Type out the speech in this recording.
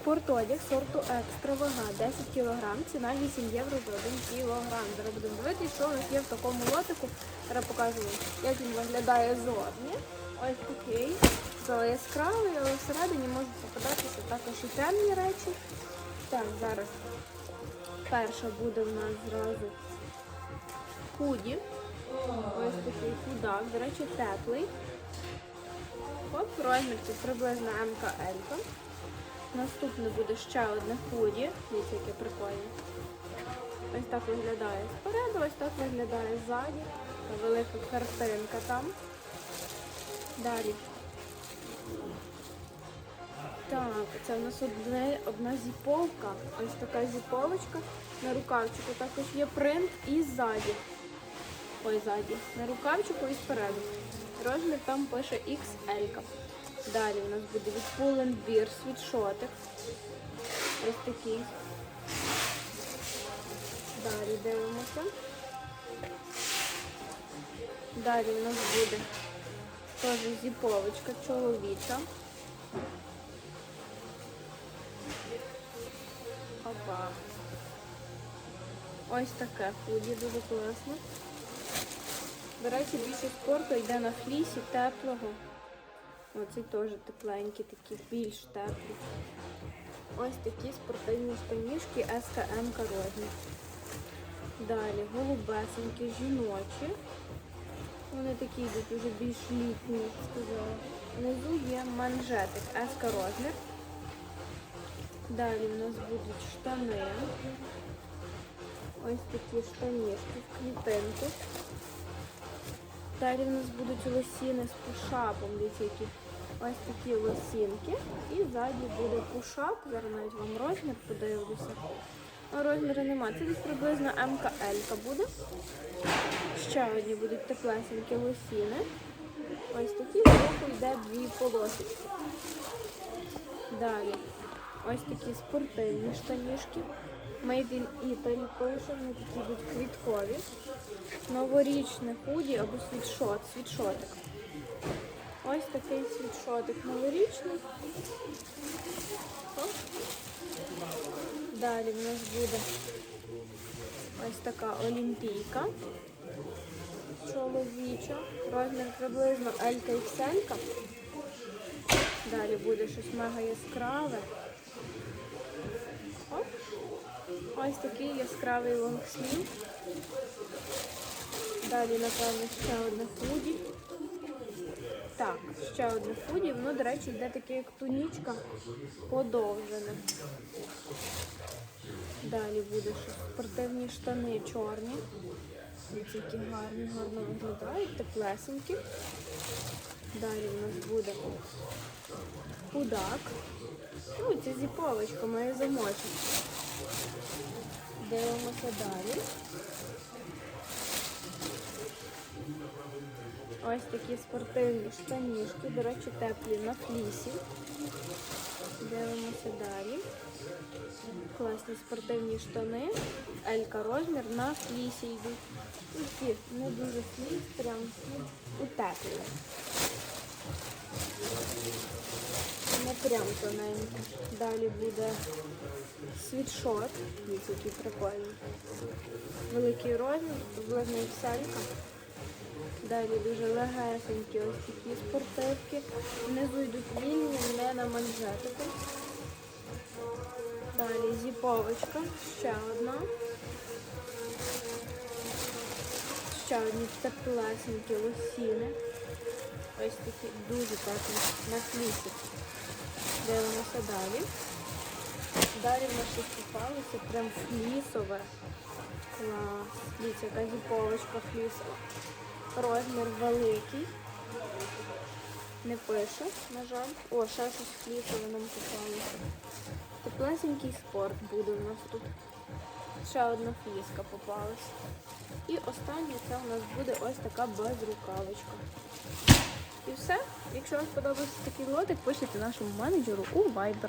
Спортодяг сорту екстра вага 10 кг, ціна 8 євро за 1 кг. Зараз будемо дивитися, що у нас є в такому лотику. Зараз покажу, як він виглядає зовні. Ось такий. Це яскравий, але всередині можуть попадатися також і темні речі. Так, зараз перша буде в нас зразу худі. Ось такий худак, до речі, теплий. Оп, розмір це приблизно МКЛ. Наступне буде ще одне худі. Дивіться, яке прикольне. Ось так виглядає спереду, ось так виглядає ззаді. Велика картинка там. Далі. Так, це у нас одне, одна зіповка. Ось така зіповочка на рукавчику. Також є принт і ззаді. Ой, ззаді. На рукавчику і спереду. Розмір там пише XL. Далі у нас буде від Pull&Bear світшотик. Ось такий. Далі дивимося. Далі у нас буде теж зіповочка чоловіча. Опа. Ось таке худі, дуже класно. До більше спорту йде на флісі теплого. Оцей теж тепленький, такі більш теплі. Ось такі спортивні штанішки СКМ розмір. Далі голубесенькі, жіночі. Вони такі йдуть уже більш літні, я б сказала. Внизу є манжетик СК розмір. Далі у нас будуть штани. Ось такі штанішки в клітинку. Далі в нас будуть лосіни з пушапом, дивіться, які ось такі лосінки. І ззаді буде пушап. Зараз навіть вам розмір подивлюся. А розміру немає. Це десь приблизно МКЛ буде. Ще одні будуть теплесенькі лосіни. Ось такі збоку йде дві полосочки. Далі ось такі спортивні штанішки. Made in Italy пише, вони такі будуть квіткові. Новорічне худі або світшот, світшотик. Ось такий світшотик новорічний. Оп. Далі в нас буде ось така олімпійка. Чоловіча. Розмір приблизно Елька XL. Далі буде щось мега яскраве. Оп. Ось такий яскравий лонгслів. Далі, напевно, ще одне худі. Так, ще одне худі. Воно, до речі, йде таке, як тунічка, подовжене. Далі буде спортивні штани чорні. Ось які гарні, гарно виглядають, теплесенькі. Далі у нас буде худак. Ну, це зіповочка, має замочок. Дивимося далі. Ось такі спортивні штанішки, до речі, теплі на флісі. Дивимося далі. Класні спортивні штани. Елька розмір на флісі йдуть. Такі не дуже фліс, прям ну, утеплені. Не прям тоненько. Далі буде світшот. Дивіться, який прикольний. Великий розмір, приблизно селька. Далі дуже легесенькі ось такі спортивки. Внизу йдуть вільні, не на манжетику. Далі зіповочка, ще одна. Ще одні теплесенькі лосіни. Ось такі дуже теплі на флісі. Дивимося далі. Далі в нас щось попалося прям флісове. Дивіться, яка зіповочка флісова. Розмір великий. Не пише, на жаль. О, ще щось флісове нам попалося. Теплесенький спорт буде у нас тут. Ще одна фліска попалась. І останнє це у нас буде ось така безрукавочка. І все. Якщо вам сподобався такий влог, пишіть нашому менеджеру у Viber.